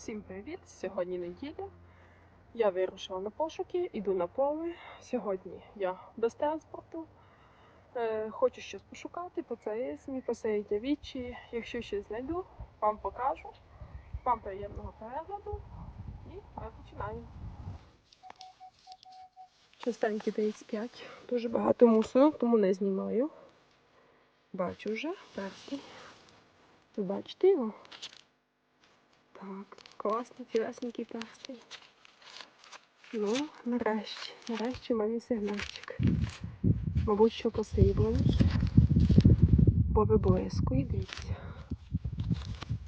Всім привіт! Сьогодні неділя. Я вирушила на пошуки, іду на поле. Сьогодні я без транспорту. Е, хочу щось пошукати по ЦСМі, по середньовіччі. Якщо щось знайду, вам покажу. Вам приємного перегляду і починаємо. Частенькі 35. Дуже багато мусору, тому не знімаю. Бачу вже перший. Ви бачите його? Так, класно, цілесенький перстень. Ну, нарешті, нарешті мені сигнальчик. Мабуть, що посріблений. Бо виблискує, дивіться.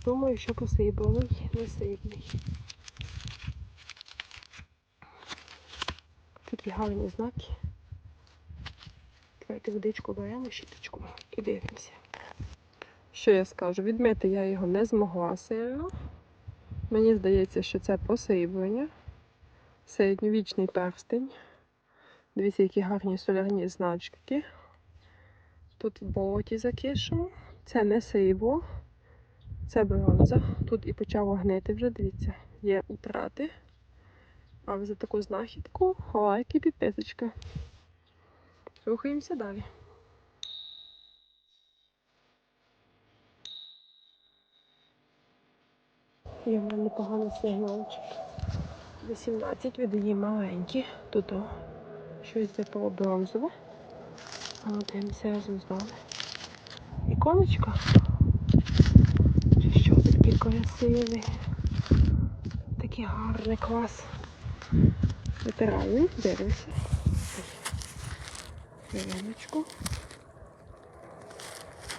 Думаю, що посріблений, не срібний. Такі гарні знаки. Давайте водичку беремо, щіточку і дивимося. Що я скажу? Відмити я його не змогла сильно. Мені здається, що це посріблення. Середньовічний перстень. Дивіться, які гарні солярні значки. Тут в болоті закишено. Це не срібло, це бронза. Тут і почало гнити вже, дивіться, є утрати. Але за таку знахідку лайк і підписочка. Рухаємося далі. Є в мене поганий сигналчик. 18 видає маленькі. Тут о, щось випало бронзове. А ну дивимося разом з вами. Іконочка. Чи що такий красивий? Такий гарний клас. Витиральний, дивимося. Хвилиночку.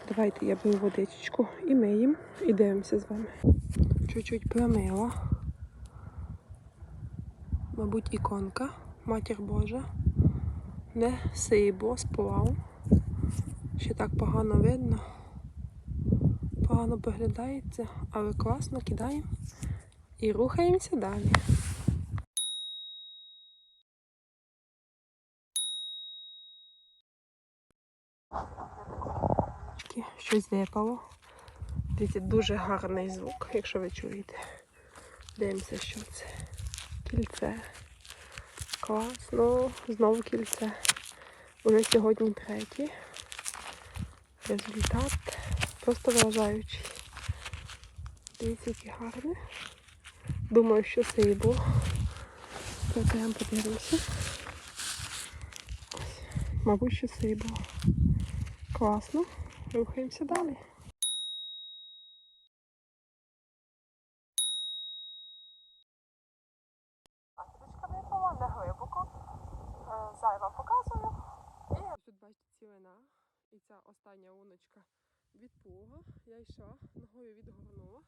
Давайте я беру водичку і миємо. І дивимося з вами. Чуть-чуть промила. Мабуть, іконка, матір Божа. Не срібло, сплав. Ще так погано видно. Погано поглядається, але класно кидаємо і рухаємося далі. Щось випало. Дивіться, дуже гарний звук, якщо ви чуєте. Дивимося, що це. Кільце. Клас. Ну, знову кільце. Уже сьогодні третій. Результат просто вражаючий. Дивіться, який гарний. Думаю, що срібло. Прям подивимося. Ось. Мабуть, що срібло. Класно. Рухаємося далі. Ручка випала не глибоко. Е, Зайва показую. І тут бачите. І ця остання луночка від плуга. Я йшла, ногою відгорнула.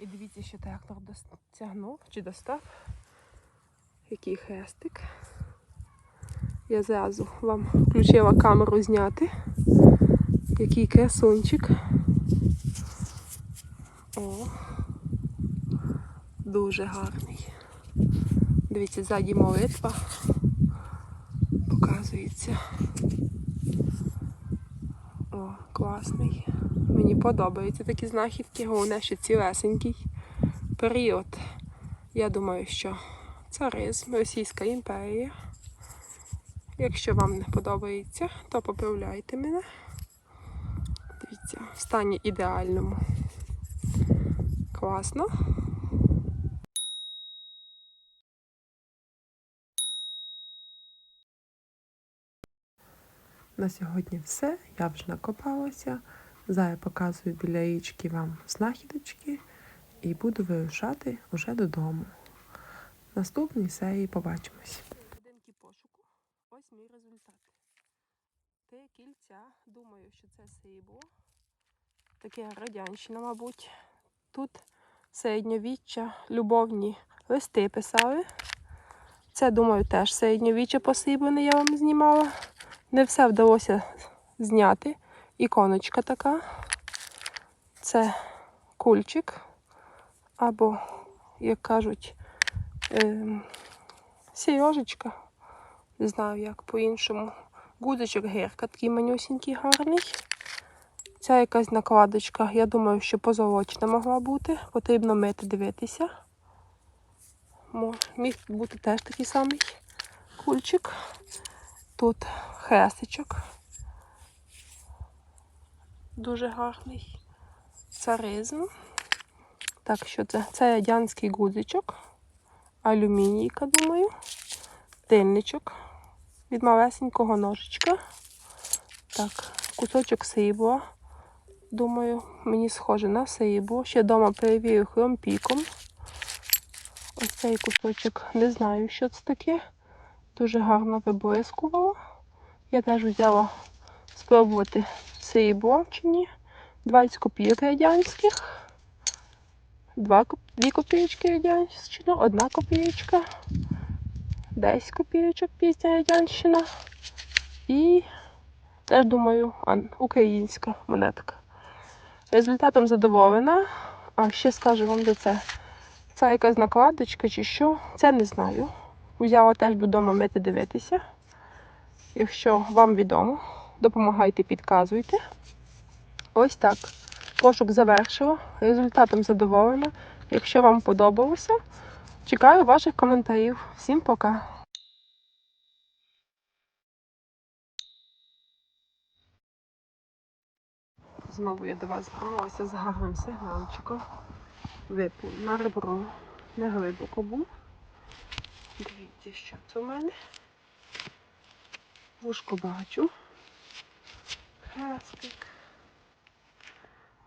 І дивіться, що трактор досягнув чи достав. Який хрестик. Я зразу вам включила камеру зняти. Який красунчик. О, дуже гарний. Дивіться, ззаді молитва показується. О, класний. Мені подобаються такі знахідки, головне, що цілесенький період. Я думаю, що царизм, Російська імперія. Якщо вам не подобається, то поправляйте мене. Дивіться, в стані ідеальному. Класно. На сьогодні все. Я вже накопалася. Зараз я показую біля річки вам знахідочки і буду вирушати уже додому. В наступній серії побачимось. Пошуку. Ось мій результат. Те кільця. Думаю, що це срібло. Таке радянщина, мабуть. Тут середньовіччя, любовні листи писали. Це, думаю, теж середньовіччя посріблене, я вам знімала. Не все вдалося зняти. Іконочка така. Це кульчик. Або, як кажуть, е, сережечка. Не знаю, як по-іншому. Гудочок гірка, такий манюсінький гарний. Ця якась накладочка, я думаю, що позолочена могла бути. Потрібно мити, дивитися. Міг бути теж такий самий кульчик. Тут хрестичок. Дуже гарний. Царизм. Так, що це? Це радянський гудзичок. Алюмінійка, думаю. Тильничок від малесенького ножичка. Так, кусочок срібла. Думаю, мені схоже на срібло. Ще вдома перевірю хромпіком. Ось цей кусочок не знаю, що це таке. Дуже гарно виблискувало. Я теж взяла спробувати срібло чи ні. 20 копійок радянських. Два, коп- дві копійочки радянщина, одна копійочка. 10 копійочок пісня радянщина. І теж думаю, українська монетка. Результатом задоволена. А ще скажу вам за це. Це якась накладочка чи що. Це не знаю. Взяла теж додому мити дивитися. Якщо вам відомо, допомагайте, підказуйте. Ось так. Пошук завершила. Результатом задоволена. Якщо вам подобалося, чекаю ваших коментарів. Всім пока! Знову я до вас звернулася з гарним сигналчиком. Випу на ребро. Не глибоко був. Дивіться, що це у мене. Вушко бачу. Хрестик.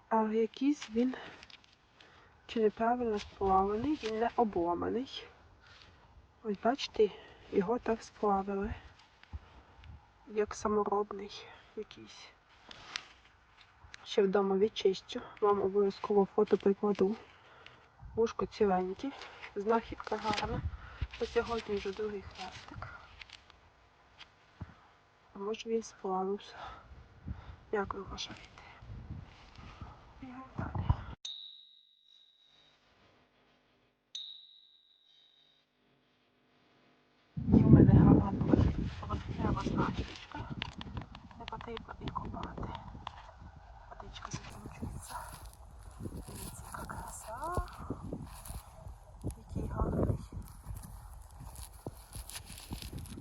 Але якийсь він чи неправильно сплавлений, він не обломаний. Ось бачите, його так сплавили. Як саморобний якийсь. Ще вдома відчищу. Вам обов'язково фото прикладу. Вушко ціленьке, знахідка гарна. По сьогодні вже другий хрестик. Може він сплавився. Як ви вважаєте? І в мене гарна поверхнева знахідочка. Не потрібно і копати. Водичка закінчується. Дивіться, яка краса. Який гарний.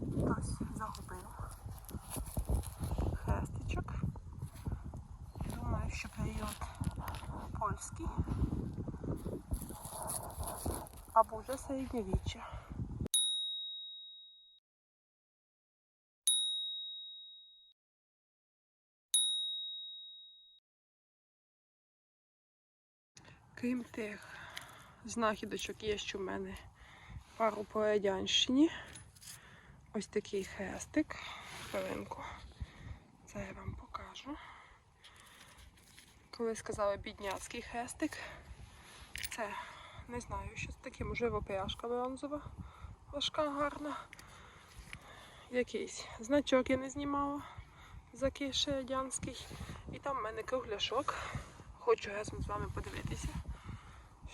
Хтось загубив хрестичок. Думаю, що період польський. Або вже середньовіччя. Крім тих знахідочок є ще в мене пару по радянщині. Ось такий хрестик. Хвилинку. Це я вам покажу. Коли сказали бідняцький хрестик, це не знаю, що це таке, можливо, пляшка бронзова, важка, гарна. Якийсь значок я не знімала, закиший радянський. І там в мене кругляшок. Хочу разом з вами подивитися.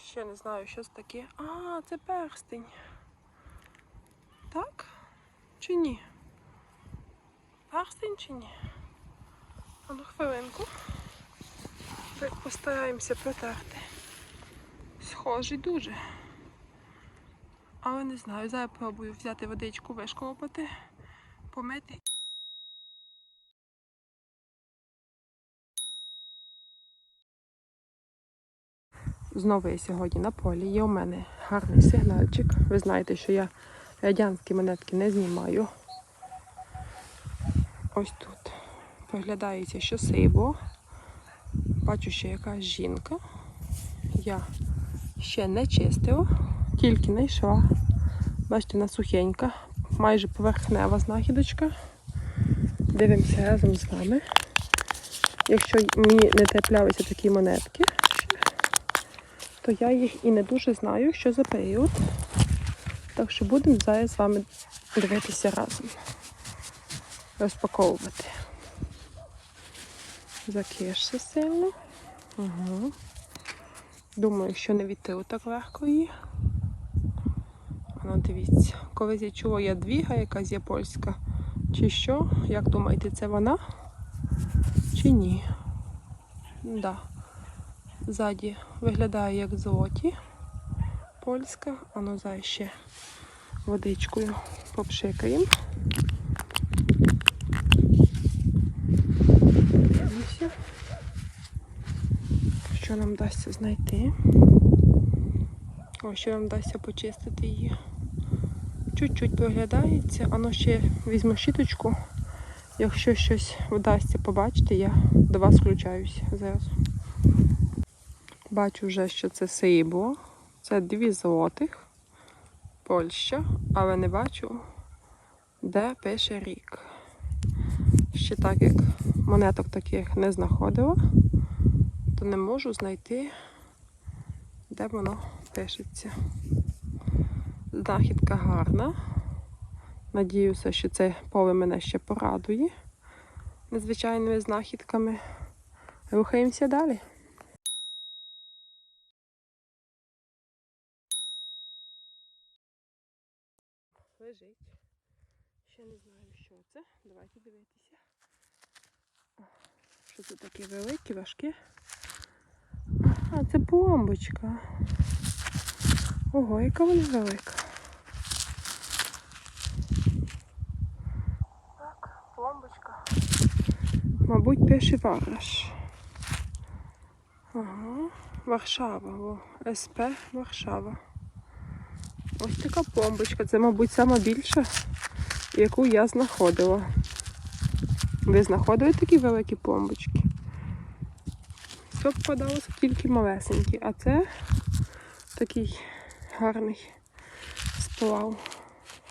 Ще не знаю, що це таке. А, це перстень. Так? Чи ні? Перстень чи ні? А ну хвилинку. Так постараємося протерти. Схожий дуже. Але не знаю, зараз пробую взяти водичку, вишколопати, помити. Знову я сьогодні на полі. Є у мене гарний сигнальчик. Ви знаєте, що я радянські монетки не знімаю. Ось тут проглядається, що сибло. Бачу, що якась жінка. Я ще не чистила, тільки знайшла. Бачите, вона сухенька, майже поверхнева знахідочка. Дивимося разом з вами. Якщо мені не траплялися такі монетки, то я їх і не дуже знаю, що за період. Так що будемо зараз з вами дивитися разом. Розпаковувати. Закишся сильно. Угу. Думаю, що не відтру так легко її. Ну, дивіться, колись я чула ядвіга якась є польська. Чи що? Як думаєте, це вона? Чи ні? Да. Ззаді виглядає як золоті. Польська, а ну зараз ще водичкою попшикаємо. Дивимося, нам вдасться знайти. О, що нам вдасться почистити її. Чуть-чуть проглядається, а ну ще візьму щіточку. Якщо щось вдасться побачити, я до вас включаюся зразу. Бачу вже, що це сибло. Це дві злотих. Польща, але не бачу, де пише рік. Ще так як монеток таких не знаходила, то не можу знайти, де воно пишеться. Знахідка гарна. Надіюся, що це поле мене ще порадує незвичайними знахідками. Рухаємося далі. Лежить. Ще не знаю, що це. Давайте дивитися. Що це таке велике, важке? А, це бомбочка. Ого, яка вона велика. Так, бомбочка. Мабуть, пише Вараш. Ага, Варшава. О, СП Варшава. Ось така бомбочка. Це, мабуть, сама більша, яку я знаходила. Ви знаходили такі великі бомбочки? Все попадалося тільки малесенькі, а це такий гарний сплав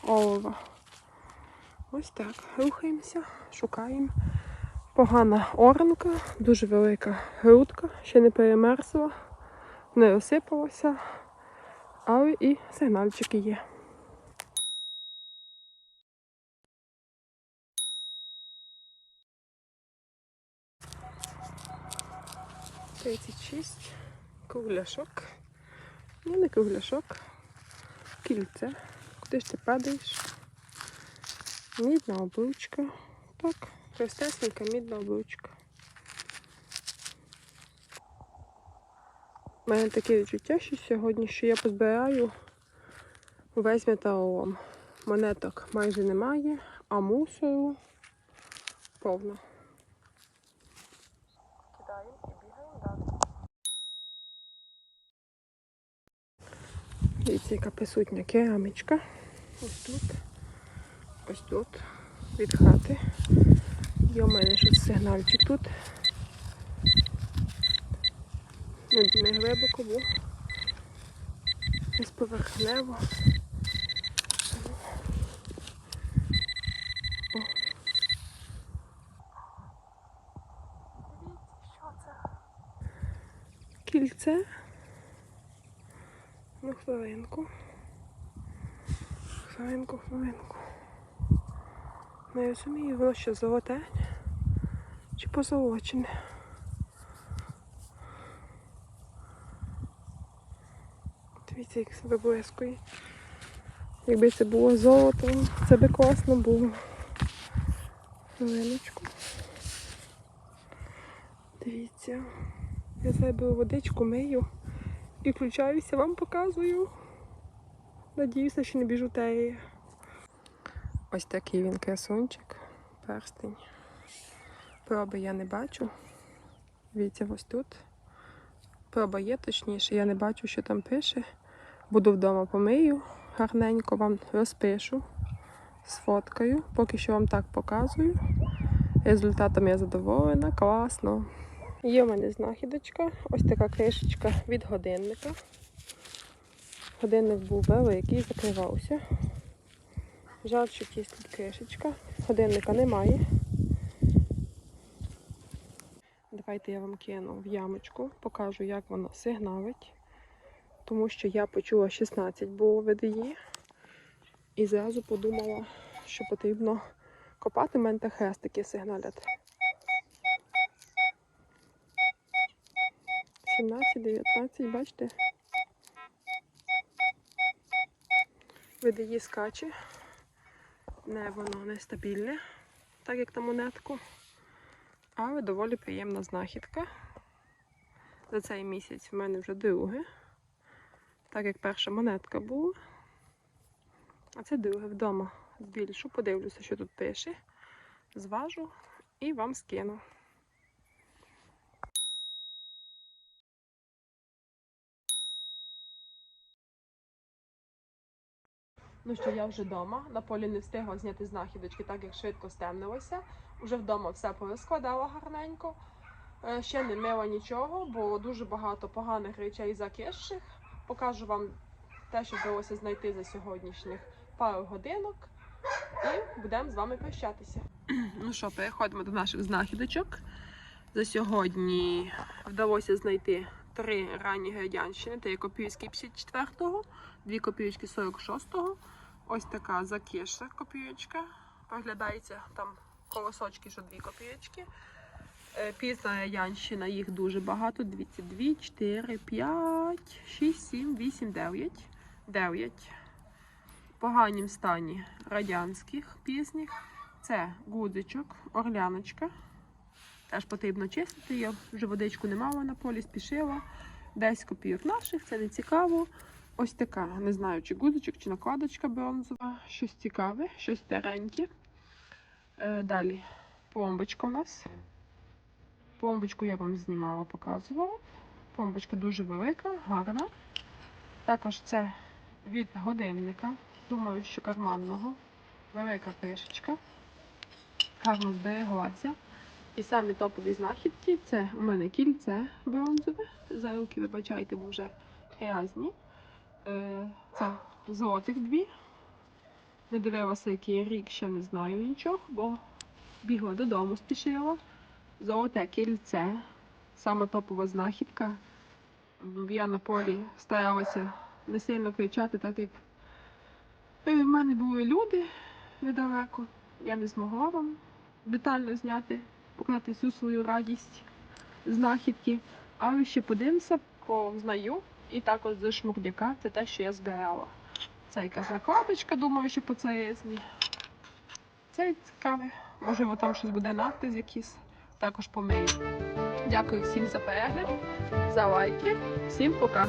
олова. Ось так. Рухаємося, шукаємо. Погана оранка, дуже велика грудка, ще не перемерзла, не розсипалася, але і сигнальчики є. Шість. Кругляшок. Ну, не кругляшок. Кільце. Куди ж ти падаєш? Мідна облучка. Так, простесенька мідна облучка. У мене таке відчуття, що сьогодні, що я позбираю весь металолом. Монеток майже немає, а мусору повно. Кидаємо і бігаємо далі. Дивіться, яка присутня керамічка. Ось тут. Ось тут. Від хати. Є у мене щось сигнальчик тут. Не, не глибоко, бо що це? Кільце. Ну, хвилинку. Хвилинку, хвилинку. Не розумію, воно що золоте чи позолочене. Дивіться, як себе блискує. Якби це було золото, це би класно було. Хвилиночку. Дивіться. Я себе водичку мию і включаюся, вам показую. Надіюся, що не біжутерія. Ось такий він красунчик, перстень. Проби я не бачу. Дивіться, ось тут. Проба є точніше, я не бачу, що там пише. Буду вдома помию, гарненько вам розпишу, сфоткаю. Поки що вам так показую. Результатом я задоволена, класно. Є в мене знахідочка, ось така кришечка від годинника. Годинник був великий, закривався. Жаль, що тіснить кришечка. Годинника немає. Давайте я вам кину в ямочку, покажу, як воно сигналить. Тому що я почула 16 було ВДІ. І зразу подумала, що потрібно копати. Мене та хрестики сигналять. 17, 19, бачите? ВДІ скаче. Не воно нестабільне, так як на монетку. Але доволі приємна знахідка. За цей місяць в мене вже друге. Так як перша монетка була. А це друге вдома збільшу, подивлюся, що тут пише. Зважу і вам скину. Ну що, я вже вдома. На полі не встигла зняти знахідочки, так як швидко стемнилося. Уже вдома все порозкладала гарненько. Е, Ще не мила нічого, бо дуже багато поганих речей закисших. Покажу вам те, що вдалося знайти за сьогоднішніх пару годинок. І будемо з вами прощатися. Ну що, переходимо до наших знахідочок. За сьогодні вдалося знайти три ранні радянщини, три копійські 54-го, дві копійки 46-го. Ось така закиша копійочка. Проглядається там колосочки, що дві копійочки. Е, Пізна радянщина, їх дуже багато. Дивіться, 2, 4, 5, 6, 7, 8, 9. 9. В поганім стані радянських пізніх. Це гудзичок, орляночка. Теж потрібно чистити. Я вже водичку не мала на полі, спішила. 10 копійок наших, це не цікаво. Ось така, не знаю, чи гудзичок, чи накладочка бронзова. Щось цікаве, щось стареньке. Е, далі пломбочка у нас. Пломбочку я вам знімала, показувала. Пломбочка дуже велика, гарна. Також це від годинника. Думаю, що карманного. Велика кришечка. Гарно збереглася. І самі топові знахідки це у мене кільце бронзове. За руки, вибачайте, бо вже грязні. Е, Це золотих дві. Не дивилася, який рік, ще не знаю нічого, бо бігла додому, спішила. Золоте кільце. Саме топова знахідка. Я на полі старалася не сильно кричати, так як е, в мене були люди недалеко. Я не змогла вам детально зняти, показати всю свою радість знахідки. Але ще подивимося, кого знаю. І також з шмурдяка це те, що я збирала. Це якась накладочка, думаю, що по царизні. Це цікаве. Можливо, там щось буде надпис якийсь. Також помию. Дякую всім за перегляд, за лайки. Всім пока!